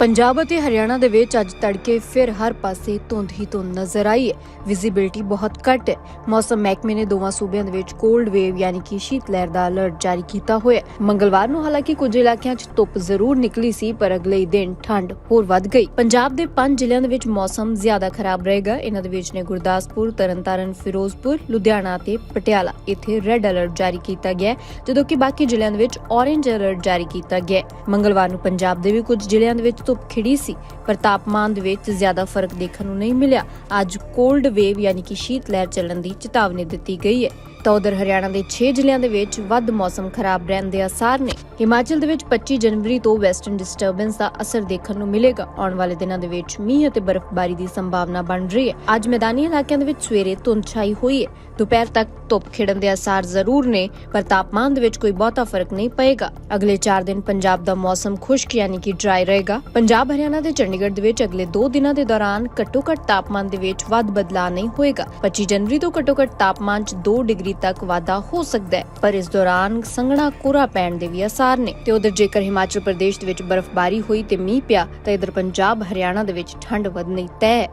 ਪੰਜਾਬ ਅਤੇ ਹਰਿਆਣਾ ਦੇ ਵਿੱਚ ਅੱਜ ਤੜਕੇ ਫਿਰ ਹਰ ਪਾਸੇ ਧੁੰਦ ਹੀ ਧੁੰਦ ਨਜ਼ਰ ਆਈ ਹੈ। ਵਿਜ਼ਿਬਿਲਟੀ ਬਹੁਤ ਘੱਟ ਹੈ। ਮੌਸਮ ਮਹਿਕਮੇ ਨੇ ਦੋਵਾਂ ਸੂਬਿਆਂ ਦੇ ਵਿੱਚ ਕੋਲਡ ਵੇਵ ਯਾਨੀ ਕਿ ਸ਼ੀਤ ਲਹਿਰ ਦਾ ਅਲਰਟ ਜਾਰੀ ਕੀਤਾ ਹੋਇਆ ਹੈ। ਮੰਗਲਵਾਰ ਨੂੰ ਹਾਲਾਂਕਿ ਕੁਝ ਇਲਾਕਿਆਂ 'ਚ ਧੁੱਪ ਜ਼ਰੂਰ ਨਿਕਲੀ ਸੀ, ਪਰ ਅਗਲੇ ਦਿਨ ਠੰਡ ਹੋਰ ਵੱਧ ਗਈ। ਪੰਜਾਬ ਦੇ ਪੰਜ ਜ਼ਿਲ੍ਹਿਆਂ ਦੇ ਵਿੱਚ ਮੌਸਮ ਜ਼ਿਆਦਾ ਖਰਾਬ ਰਹੇਗਾ। ਇਹਨਾਂ ਦੇ ਵਿੱਚ ਨੇ ਗੁਰਦਾਸਪੁਰ, ਤਰਨਤਾਰਨ, ਫਿਰੋਜ਼ਪੁਰ, ਲੁਧਿਆਣਾ ਤੇ ਪਟਿਆਲਾ। ਇੱਥੇ ਰੈੱਡ ਅਲਰਟ ਜਾਰੀ ਕੀਤਾ ਗਿਆ ਜਦੋਂ ਕਿ ਬਾਕੀ ਜ਼ਿਲ੍ਹਿਆਂ ਦੇ ਵਿੱਚ ਔਰੇਂਜ ਅਲਰਟ ਜਾਰੀ ਕੀਤਾ ਗਿਆ ਮੰਗਲਵਾਰ ਨੂੰ ਪੰਜਾਬ ਦੇ ਵੀ ਕੁਝ ਜ਼ਿਲ੍ਹਿਆਂ ਦੇ ਵਿੱਚ ਧੁੱਪ ਖਿੜੀ ਸੀ, ਪਰ ਤਾਪਮਾਨ ਦੇ ਵਿੱਚ ਜ਼ਿਆਦਾ ਫ਼ਰਕ ਦੇਖਣ ਨੂੰ ਨਹੀਂ ਮਿਲਿਆ। ਅੱਜ ਕੋਲਡ ਵੇਵ ਯਾਨੀ ਕਿ ਸ਼ੀਤ ਲਹਿਰ ਚੱਲਣ ਦੀ ਚੇਤਾਵਨੀ ਦਿੱਤੀ ਗਈ ਹੈ। ਤਾਂ ਉਧਰ ਹਰਿਆਣਾ ਦੇ 6 ਜ਼ਿਲ੍ਹਿਆਂ ਦੇ ਵਿੱਚ ਵੱਧ ਮੌਸਮ ਖਰਾਬ ਰਹਿਣ ਦੇ ਅਸਾਰ ਨੇ। ਹਿਮਾਚਲ ਦੇ ਵਿੱਚ 25 ਜਨਵਰੀ ਤੋਂ ਵੈਸਟਰਨ ਡਿਸਟਰਬੈਂਸ ਦਾ ਅਸਰ ਦੇਖਣ ਨੂੰ ਮਿਲੇਗਾ। ਆਉਣ ਵਾਲੇ ਦਿਨਾਂ ਦੇ ਵਿੱਚ ਮੀਂਹ ਅਤੇ ਬਰਫ਼ਬਾਰੀ ਦੀ ਸੰਭਾਵਨਾ ਬਣ ਰਹੀ ਹੈ। ਅੱਜ ਮੈਦਾਨੀ ਇਲਾਕਿਆਂ ਦੇ ਵਿੱਚ ਸਵੇਰੇ ਧੁੰਦ ਛਾਈ ਹੋਈ ਹੈ। ਦੁਪਹਿਰ ਤੱਕ ਧੁੱਪ ਖਿੜਨ ਦੇ ਅਸਾਰ ਜ਼ਰੂਰ ਨੇ, ਪਰ ਤਾਪਮਾਨ ਦੇ ਵਿੱਚ ਕੋਈ ਬਹੁਤਾ ਫ਼ਰਕ ਨਹੀਂ ਪਏਗਾ। ਅਗਲੇ 4 ਦਿਨ ਪੰਜਾਬ ਦਾ ਮੌਸਮ ਖੁਸ਼ਕ ਯਾਨੀ ਕਿ ਡਰਾਈ ਰਹੇਗਾ। ਪੰਜਾਬ, ਹਰਿਆਣਾ ਤੇ ਚੰਡੀਗੜ੍ਹ ਦੇ ਵਿੱਚ ਅਗਲੇ 2 ਦਿਨਾਂ ਦੇ ਦੌਰਾਨ ਘੱਟੋ-ਘੱਟ ਤਾਪਮਾਨ ਦੇ ਵਿੱਚ ਵੱਧ ਬਦਲਾਅ ਨਹੀਂ ਹੋਏਗਾ। 25 ਜਨਵਰੀ ਤੋਂ ਘੱਟੋ-ਘੱਟ ਤਾਪਮਾਨ 'ਚ 2 ਡਿਗਰੀ ਤੱਕ ਵਾਧਾ ਹੋ ਸਕਦਾ ਹੈ, ਪਰ ਇਸ ਦੌਰਾਨ ਸੰਘਣਾ ਕੋਰਾ ਪੈਣ ਦੇ ਵੀ ਅਸਾਰ ਨੇ। ਤੇ ਉਧਰ ਜੇਕਰ ਹਿਮਾਚਲ ਪ੍ਰਦੇਸ਼ ਦੇ ਵਿੱਚ ਬਰਫ਼ਬਾਰੀ ਹੋਈ ਤੇ ਮੀਂਹ ਪਿਆ, ਤਾਂ ਇਧਰ ਪੰਜਾਬ, ਹਰਿਆਣਾ ਦੇ ਵਿੱਚ ਠੰਡ ਵਧਣੀ ਤੈਅ